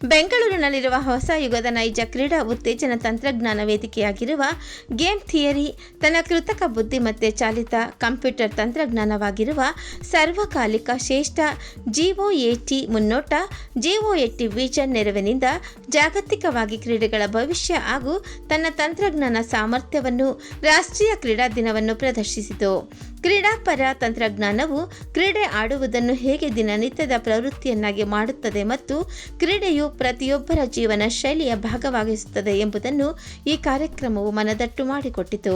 ಬೆಂಗಳೂರಿನಲ್ಲಿರುವ ಹೊಸ ಯುಗದ ನೈಜ ಕ್ರೀಡಾ ಉತ್ತೇಜನ ತಂತ್ರಜ್ಞಾನ ವೇದಿಕೆಯಾಗಿರುವ ಗೇಮ್ ಥಿಯರಿ ತನ್ನ ಕೃತಕ ಬುದ್ಧಿಮತ್ತೆ ಚಾಲಿತ ಕಂಪ್ಯೂಟರ್ ತಂತ್ರಜ್ಞಾನವಾಗಿರುವ ಸರ್ವಕಾಲಿಕ ಶ್ರೇಷ್ಠ ಜಿಒಎಟಿ ಮುನ್ನೋಟ ಜಿಒಎಟಿ ವಿಜನ್ ನೆರವಿನಿಂದ ಜಾಗತಿಕವಾಗಿ ಕ್ರೀಡೆಗಳ ಭವಿಷ್ಯ ಹಾಗೂ ತನ್ನ ತಂತ್ರಜ್ಞಾನ ಸಾಮರ್ಥ್ಯವನ್ನು ರಾಷ್ಟ್ರೀಯ ಕ್ರೀಡಾ ದಿನವನ್ನು ಪ್ರದರ್ಶಿಸಿತು. ಕ್ರೀಡಾಪರ ತಂತ್ರಜ್ಞಾನವು ಕ್ರೀಡೆ ಆಡುವುದನ್ನು ಹೇಗೆ ದಿನನಿತ್ಯದ ಪ್ರವೃತ್ತಿಯನ್ನಾಗಿ ಮಾಡುತ್ತದೆ ಮತ್ತು ಕ್ರೀಡೆಯು ಪ್ರತಿಯೊಬ್ಬರ ಜೀವನ ಶೈಲಿಯ ಭಾಗವಾಗಿಸುತ್ತದೆ ಎಂಬುದನ್ನು ಈ ಕಾರ್ಯಕ್ರಮವು ಮನದಟ್ಟು ಮಾಡಿಕೊಟ್ಟಿತು.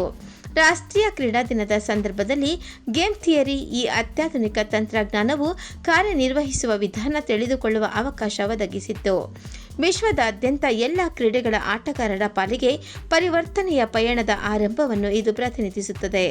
ರಾಷ್ಟ್ರೀಯ ಕ್ರೀಡಾ ದಿನದ ಸಂದರ್ಭದಲ್ಲಿ ಗೇಮ್ ಥಿಯರಿ, ಈ ಅತ್ಯಾಧುನಿಕ ತಂತ್ರಜ್ಞಾನವು ಕಾರ್ಯನಿರ್ವಹಿಸುವ ವಿಧಾನ ತಿಳಿದುಕೊಳ್ಳುವ ಅವಕಾಶ ಒದಗಿಸಿತ್ತು. ವಿಶ್ವದಾದ್ಯಂತ ಎಲ್ಲ ಕ್ರೀಡೆಗಳ ಆಟಗಾರರ ಪಾಲಿಗೆ ಪರಿವರ್ತನೆಯ ಪಯಣದ ಆರಂಭವನ್ನು ಇದು ಪ್ರತಿನಿಧಿಸುತ್ತದೆ.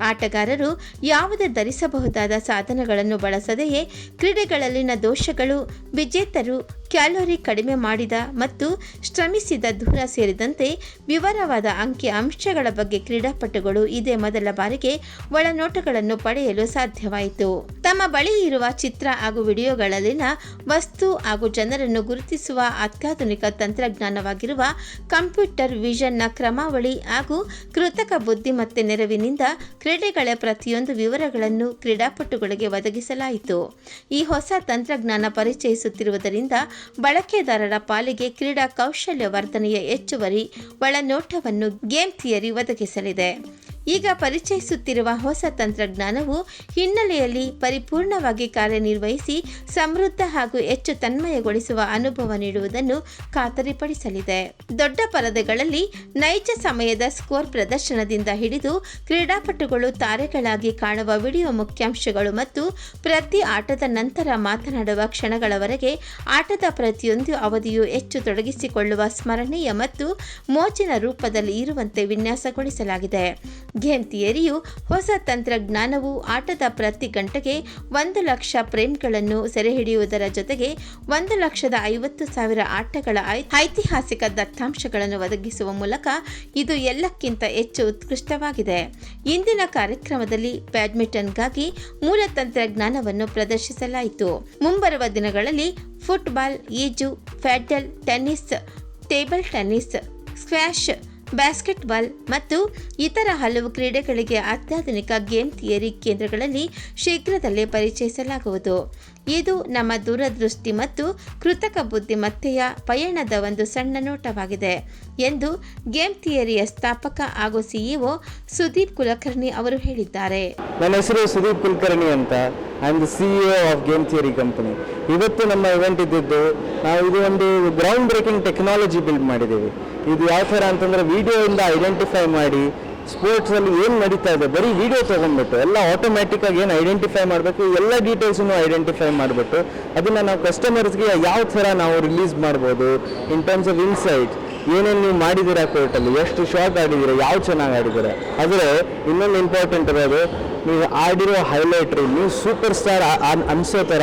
ಆಟಗಾರರು ಯಾವುದೇ ಧರಿಸಬಹುದಾದ ಸಾಧನಗಳನ್ನು ಬಳಸದೆಯೇ ಕ್ರೀಡೆಗಳಲ್ಲಿನ ದೋಷಗಳು, ವಿಜೇತರು ಕ್ಯಾಲೋರಿ ಕಡಿಮೆ ಮಾಡಿದ ಮತ್ತು ಶ್ರಮಿಸಿದ ದೂರ ಸೇರಿದಂತೆ ವಿವರವಾದ ಅಂಕಿ ಅಂಶಗಳ ಬಗ್ಗೆ ಕ್ರೀಡಾಪಟುಗಳು ಇದೇ ಮೊದಲ ಬಾರಿಗೆ ಒಳನೋಟಗಳನ್ನು ಪಡೆಯಲು ಸಾಧ್ಯವಾಯಿತು. ತಮ್ಮ ಬಳಿ ಇರುವ ಚಿತ್ರ ಹಾಗೂ ವಿಡಿಯೋಗಳಲ್ಲಿನ ವಸ್ತು ಹಾಗೂ ಜನರನ್ನು ಗುರುತಿಸುವ ಅತ್ಯಾಧುನಿಕ ತಂತ್ರಜ್ಞಾನವಾಗಿರುವ ಕಂಪ್ಯೂಟರ್ ವಿಷನ್ನ ಕ್ರಮಾವಳಿ ಹಾಗೂ ಕೃತಕ ಬುದ್ಧಿಮತ್ತೆ ನೆರವಿನಿಂದ ಕ್ರೀಡೆಗಳ ಪ್ರತಿಯೊಂದು ವಿವರಗಳನ್ನು ಕ್ರೀಡಾಪಟುಗಳಿಗೆ ಒದಗಿಸಲಾಯಿತು. ಈ ಹೊಸ ತಂತ್ರಜ್ಞಾನ ಪರಿಚಯಿಸುತ್ತಿರುವುದರಿಂದ ಬಳಕೆದಾರರ ಪಾಲಿಗೆ ಕ್ರೀಡಾ ಕೌಶಲ್ಯ ವರ್ಧನೆಯ ಹೆಚ್ಚುವರಿ ಒಳನೋಟವನ್ನು ಗೇಮ್ ಥಿಯರಿ ಒದಗಿಸಲಿದೆ. ಈಗ ಪರಿಚಯಿಸುತ್ತಿರುವ ಹೊಸ ತಂತ್ರಜ್ಞಾನವು ಹಿನ್ನೆಲೆಯಲ್ಲಿ ಪರಿಪೂರ್ಣವಾಗಿ ಕಾರ್ಯನಿರ್ವಹಿಸಿ ಸಮೃದ್ಧ ಹಾಗೂ ಹೆಚ್ಚು ತನ್ಮಯಗೊಳಿಸುವ ಅನುಭವ ನೀಡುವುದನ್ನು ಖಾತರಿಪಡಿಸಲಿದೆ. ದೊಡ್ಡ ಪರದೆಗಳಲ್ಲಿ ನೈಜ ಸಮಯದ ಸ್ಕೋರ್ ಪ್ರದರ್ಶನದಿಂದ ಹಿಡಿದು ಕ್ರೀಡಾಪಟುಗಳು ತಾರೆಗಳಾಗಿ ಕಾಣುವ ವಿಡಿಯೋ ಮುಖ್ಯಾಂಶಗಳು ಮತ್ತು ಪ್ರತಿ ಆಟದ ನಂತರ ಮಾತನಾಡುವ ಕ್ಷಣಗಳವರೆಗೆ ಆಟದ ಪ್ರತಿಯೊಂದು ಅವಧಿಯು ಹೆಚ್ಚು ತೊಡಗಿಸಿಕೊಳ್ಳುವ ಸ್ಮರಣೀಯ ಮತ್ತು ಮೋಜಿನ ರೂಪದಲ್ಲಿ ಇರುವಂತೆ ವಿನ್ಯಾಸಗೊಳಿಸಲಾಗಿದೆ. ಗೇಮ್ ಥಿಯರಿಯು ಹೊಸ ತಂತ್ರಜ್ಞಾನವು ಆಟದ ಪ್ರತಿ ಗಂಟೆಗೆ ಒಂದು ಲಕ್ಷ ಫ್ರೇಮ್ಗಳನ್ನು ಸೆರೆಹಿಡಿಯುವುದರ ಜೊತೆಗೆ ಒಂದು ಲಕ್ಷದ ಐವತ್ತು ಸಾವಿರ ಆಟಗಳ ಐತಿಹಾಸಿಕ ದತ್ತಾಂಶಗಳನ್ನು ಒದಗಿಸುವ ಮೂಲಕ ಇದು ಎಲ್ಲಕ್ಕಿಂತ ಹೆಚ್ಚು ಉತ್ಕೃಷ್ಟವಾಗಿದೆ. ಇಂದಿನ ಕಾರ್ಯಕ್ರಮದಲ್ಲಿ ಬ್ಯಾಡ್ಮಿಂಟನ್ಗಾಗಿ ಮೂಲ ತಂತ್ರಜ್ಞಾನವನ್ನು ಪ್ರದರ್ಶಿಸಲಾಯಿತು. ಮುಂಬರುವ ದಿನಗಳಲ್ಲಿ ಫುಟ್ಬಾಲ್, ಈಜು padel tennis, table tennis squash basketball ಮತ್ತು ಇತರ ಹಲವು ಕ್ರೀಡೆಗಳಿಗೆ ಅತ್ಯಾಧುನಿಕ ಗೇಮ್ ಥಿಯರಿ ಕೇಂದ್ರಗಳಲ್ಲಿ ಶೀಘ್ರದಲ್ಲೇ ಪರಿಚಯಿಸಲಾಗುವುದು. ಇದು ನಮ್ಮ ದೂರದೃಷ್ಟಿ ಮತ್ತು ಕೃತಕ ಬುದ್ಧಿಮತ್ತೆಯ ಪಯಣದ ಒಂದು ಸಣ್ಣ ನೋಟವಾಗಿದೆ ಎಂದು ಗೇಮ್ ಥಿಯರಿಯ ಸ್ಥಾಪಕ ಹಾಗೂ ಸಿಇಒ ಸುದೀಪ್ ಕುಲಕರ್ಣಿ ಅವರು ಹೇಳಿದ್ದಾರೆ. ನನ್ನ ಹೆಸರು ಸುದೀಪ್ ಕುಲಕರ್ಣಿ ಅಂತ. I'm the CEO of game theory company ಇವತ್ತು ನಮ್ಮ ಇವೆಂಟ್ ಇದ್ದಿದ್ದು ನಾವು ಇದು ಒಂದು ಗ್ರೌಂಡ್ ಬ್ರೇಕಿಂಗ್ ಟೆಕ್ನಾಲಜಿ ಬಿಲ್ಡ್ ಮಾಡಿದ್ದೀವಿ. ಇದು ಯಾವ ಥರ ಅಂತಂದರೆ ವಿಡಿಯೋಯಿಂದ ಐಡೆಂಟಿಫೈ ಮಾಡಿ ಸ್ಪೋರ್ಟ್ಸಲ್ಲಿ ಏನು ನಡೀತಾ ಇದೆ, ಬರೀ ವಿಡಿಯೋ ತೊಗೊಂಡ್ಬಿಟ್ಟು, ಎಲ್ಲ ಆಟೋಮ್ಯಾಟಿಕ್ಕಾಗಿ ಏನು ಐಡೆಂಟಿಫೈ ಮಾಡಬೇಕು, ಎಲ್ಲ ಡೀಟೇಲ್ಸನ್ನು ಐಡೆಂಟಿಫೈ ಮಾಡಿಬಿಟ್ಟು, ಅದನ್ನು ನಾವು ಕಸ್ಟಮರ್ಸ್ಗೆ ಯಾವ ಥರ ನಾವು ರಿಲೀಸ್ ಮಾಡ್ಬೋದು ಇನ್ ಟರ್ಮ್ಸ್ ಆಫ್ ಇನ್ಸೈಟ್ ಏನೇನು ನೀವು ಮಾಡಿದ್ದೀರಾ ಕೋರ್ಟಲ್ಲಿ ಎಷ್ಟು ಶಾರ್ಟ್ ಆಡಿದ್ದೀರಾ, ಯಾವ ಚೆನ್ನಾಗಿ ಆಡಿದ್ದೀರಾ. ಆದರೆ ಇನ್ನೊಂದು ಇಂಪಾರ್ಟೆಂಟ್ ಇರೋದು, ನೀವು ಆಡಿರೋ ಹೈಲೈಟ್ರಿ ನೀವು ಸೂಪರ್ ಸ್ಟಾರ್ ಅನ್ಸೋ ಥರ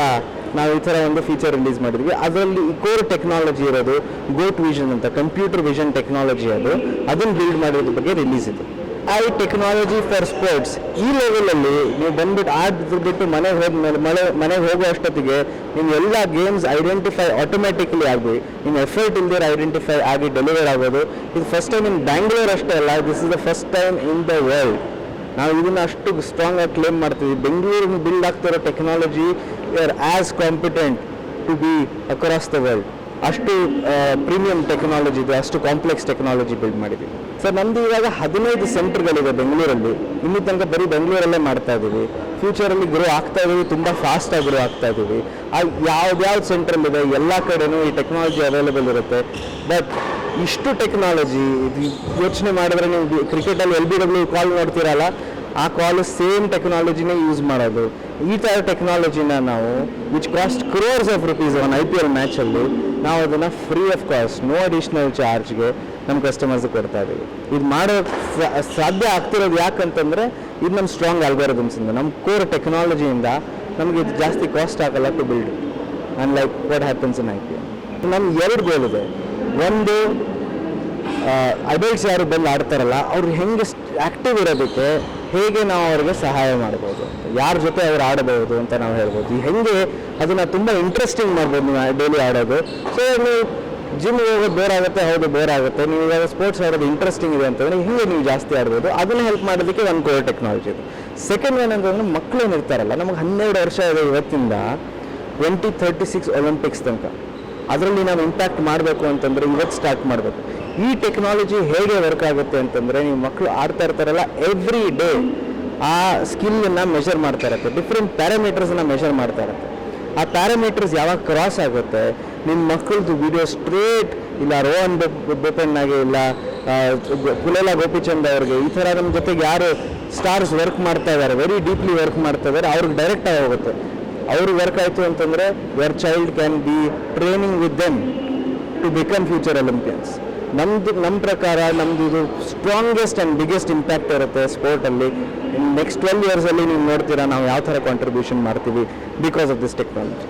ನಾವು ಈ ಥರ ಒಂದು ಫೀಚರ್ ರಿಲೀಸ್ ಮಾಡಿದ್ವಿ. ಅದರಲ್ಲಿ ಕೋರ್ ಟೆಕ್ನಾಲಜಿ ಇರೋದು ಗೋಟ್ ವಿಷನ್ ಅಂತ ಕಂಪ್ಯೂಟರ್ ವಿಷನ್ ಟೆಕ್ನಾಲಜಿ ಅದು, ಅದನ್ನು ಬಿಲ್ಡ್ ಮಾಡೋದ್ರ ಬಗ್ಗೆ ರಿಲೀಸ್ ಇದೆ. ಐ ಟೆಕ್ನಾಲಜಿ ಫಾರ್ ಸ್ಪೋರ್ಟ್ಸ್ ಈ ಲೆವೆಲಲ್ಲಿ ನೀವು ಬಂದ್ಬಿಟ್ಟು ಆಡಿದ್ರು ಬಿಟ್ಟು ಮನೆಗೆ ಹೋದ್ಮೇಲೆ ಮಳೆ, ಮನೆಗೆ ಹೋಗೋ ಅಷ್ಟೊತ್ತಿಗೆ ನಿಮ್ಮ ಎಲ್ಲ ಗೇಮ್ಸ್ ಐಡೆಂಟಿಫೈ ಆಟೋಮ್ಯಾಟಿಕ್ಲಿ ಆಗಿ, ನಿಮ್ಮ ಎಫರ್ಟ್ ಇಲ್ದಿರ ಐಡೆಂಟಿಫೈ ಆಗಿ ಡೆಲಿವರ್ ಆಗೋದು. ಇದು ಫಸ್ಟ್ ಟೈಮ್ ಇನ್ ಬ್ಯಾಂಗ್ಳೂರ್ ಅಷ್ಟೇ ಅಲ್ಲ this is the first time in the world ನಾವು ಇದನ್ನ ಅಷ್ಟು ಸ್ಟ್ರಾಂಗ್ ಆಗಿ ಕ್ಲೇಮ್ ಮಾಡ್ತೀವಿ. ಬೆಂಗಳೂರಿನ ಬಿಲ್ಡ್ ಆಗ್ತಿರೋ technology are as competent to be across the world ಅಷ್ಟು ಪ್ರೀಮಿಯಂ ಟೆಕ್ನಾಲಜಿ ಇದೆ, ಅಷ್ಟು ಕಾಂಪ್ಲೆಕ್ಸ್ ಟೆಕ್ನಾಲಜಿ ಬಿಲ್ಡ್ ಮಾಡಿದ್ದೀವಿ. ಸರ್ ನಮ್ದು ಇವಾಗ ಹದಿನೈದು ಸೆಂಟರ್ಗಳಿದೆ ಬೆಂಗಳೂರಲ್ಲಿ. ಇನ್ನು ತನಕ ಬರೀ ಬೆಂಗಳೂರಲ್ಲೇ ಮಾಡ್ತಾ ಇದ್ದೀವಿ. ಫ್ಯೂಚರಲ್ಲಿ ಗ್ರೋ ಆಗ್ತಾ ಇದ್ದೀವಿ, ತುಂಬ ಫಾಸ್ಟಾಗಿ ಗ್ರೋ ಆಗ್ತಾ ಇದ್ದೀವಿ. ಯಾವ್ದು ಯಾವ್ದು ಸೆಂಟ್ರಲ್ಲಿದೆ ಎಲ್ಲ ಕಡೆನೂ ಈ ಟೆಕ್ನಾಲಜಿ ಅವೈಲೇಬಲ್ ಇರುತ್ತೆ. ಬಟ್ ಇಷ್ಟು ಟೆಕ್ನಾಲಜಿ ಇದು ಯೋಚನೆ ಮಾಡಿದ್ರೆ ನೀವು ಕ್ರಿಕೆಟಲ್ಲಿ ಎಲ್ ಬಿ ಡಬ್ಲ್ಯೂ ಕಾಲ್ ನೋಡ್ತೀರಲ್ಲ, ಆ ಕಾಲು ಸೇಮ್ ಟೆಕ್ನಾಲಜಿನೇ ಯೂಸ್ ಮಾಡೋದು. ಈ ಥರ ಟೆಕ್ನಾಲಜಿನ ನಾವು which cost crores of rupees one I P L ಮ್ಯಾಚಲ್ಲಿ ನಾವು ಅದನ್ನು free of cost no additional ಚಾರ್ಜ್ಗೆ ನಮ್ಮ ಕಸ್ಟಮರ್ಸ್ ಕೊಡ್ತಾ ಇದ್ದೀವಿ ಇದು ಮಾಡೋ ಸಾಧ್ಯ ಆಗ್ತಿರೋದು ಯಾಕಂತಂದರೆ, ಇದು ನಮ್ಮ ಸ್ಟ್ರಾಂಗ್ ಅಲ್ಗಾರಿದಮ್ಸಿಂದ ನಮ್ಮ ಕೋರ್ ಟೆಕ್ನಾಲಜಿಯಿಂದ ನಮಗೆ ಇದು ಜಾಸ್ತಿ ಕಾಸ್ಟ್ ಆಗಲ್ಲ to build and like what happens in I P L ನಮ್ಗೆ ಎರಡು ಗೋಲ್ ಇದೆ. ಒಂದು ಅಡಲ್ಟ್ಸ್ ಯಾರು ಬಂದು ಆಡ್ತಾರಲ್ಲ, ಅವ್ರು ಹೆಂಗೆ ಆ್ಯಕ್ಟಿವ್ ಇರೋದಕ್ಕೆ ಹೇಗೆ ನಾವು ಅವ್ರಿಗೆ ಸಹಾಯ ಮಾಡ್ಬೋದು, ಯಾರ ಜೊತೆ ಅವ್ರು ಆಡಬಹುದು ಅಂತ ನಾವು ಹೇಳ್ಬೋದು. ಹೆಂಗೆ ಅದನ್ನು ತುಂಬ ಇಂಟ್ರೆಸ್ಟಿಂಗ್ ಮಾಡ್ಬೋದು ನೀವು ಡೈಲಿ ಆಡೋದು. ಸೊ ನೀವು ಜಿಮ್ ಹೋಗೋದು ಬೋರ್ ಆಗುತ್ತೆ, ಹೌದು ಬೋರ್ ಆಗುತ್ತೆ, ನೀವು ಇವಾಗ ಸ್ಪೋರ್ಟ್ಸ್ ಆಡೋದು ಇಂಟ್ರೆಸ್ಟಿಂಗ್ ಇದೆ ಅಂತಂದರೆ ಹಿಂಗೆ ನೀವು ಜಾಸ್ತಿ ಆಡ್ಬೋದು. ಅದನ್ನು ಹೆಲ್ಪ್ ಮಾಡೋದಕ್ಕೆ ಒಂದು ಕೋರ್ ಟೆಕ್ನಾಲಜಿ ಇದು ಸೆಕೆಂಡ್ ಏನಂತಂದ್ರೆ ಅಂತಂದ್ರೆ ಮಕ್ಕಳು ಏನಿರ್ತಾರಲ್ಲ ನಮಗೆ ಹನ್ನೆರಡು ವರ್ಷ ಇದೆ ಇವತ್ತಿಂದ ಟ್ವೆಂಟಿ ಥರ್ಟಿ ಸಿಕ್ಸ್ ಒಲಿಂಪಿಕ್ಸ್ ತನಕ. ಅದರಲ್ಲಿ ನಾವು ಇಂಪ್ಯಾಕ್ಟ್ ಮಾಡಬೇಕು ಅಂತಂದರೆ ಇವತ್ತು ಸ್ಟಾರ್ಟ್ ಮಾಡಬೇಕು. ಈ ಟೆಕ್ನಾಲಜಿ ಹೇಗೆ ವರ್ಕ್ ಆಗುತ್ತೆ ಅಂತಂದರೆ ನೀವು ಮಕ್ಕಳು ಆಡ್ತಾ ಇರ್ತಾರಲ್ಲ ಎವ್ರಿ ಡೇ ಆ ಸ್ಕಿಲ್ಲನ್ನು ಮೆಷರ್ ಮಾಡ್ತಾ ಇರುತ್ತೆ. ಡಿಫ್ರೆಂಟ್ ಪ್ಯಾರಾಮೀಟರ್ಸನ್ನ ಮೆಷರ್ ಮಾಡ್ತಾ ಇರುತ್ತೆ. ಆ ಪ್ಯಾರಾಮೀಟರ್ಸ್ ಯಾವಾಗ ಕ್ರಾಸ್ ಆಗುತ್ತೆ ನಿಮ್ಮ ಮಕ್ಕಳದು ವಿಡಿಯೋ ಸ್ಟ್ರೇಟ್ ಇಲ್ಲ ರೋಹನ್ ಬೋಪಣ್ಣಾಗೆ ಇಲ್ಲ ಪುಲೇಲ ಗೋಪಿಚಂದ್ ಅವ್ರಿಗೆ, ಈ ಥರ ನಮ್ಮ ಜೊತೆಗೆ ಯಾರು ಸ್ಟಾರ್ಸ್ ವರ್ಕ್ ಮಾಡ್ತಾ ಇದ್ದಾರೆ ವೆರಿ ಡೀಪ್ಲಿ ವರ್ಕ್ ಮಾಡ್ತಾ ಇದ್ದಾರೆ ಅವ್ರಿಗೆ ಡೈರೆಕ್ಟಾಗಿ ಹೋಗುತ್ತೆ. ಅವ್ರಿಗೆ ವರ್ಕ್ ಆಯಿತು ಅಂತಂದರೆ your child can be training with them to become future Olympians ನಮ್ಮದು ನಮ್ಮ ಪ್ರಕಾರ ನಮ್ಮದು ಇದು ಸ್ಟ್ರಾಂಗೆಸ್ಟ್ ಆ್ಯಂಡ್ ಬಿಗ್ಗೆಸ್ಟ್ ಇಂಪ್ಯಾಕ್ಟ್ ಇರುತ್ತೆ ಸ್ಪೋರ್ಟಲ್ಲಿ ನೆಕ್ಸ್ಟ್ ಟ್ವೆಲ್ ಇಯರ್ಸಲ್ಲಿ ನೀವು ನೋಡ್ತೀರಾ, ನಾವು ಯಾವ ಥರ ಕಾಂಟ್ರಿಬ್ಯೂಷನ್ ಮಾಡ್ತೀವಿ ಬಿಕಾಸ್ ಆಫ್ ದಿಸ್ ಟೆಕ್ನಾಲಜಿ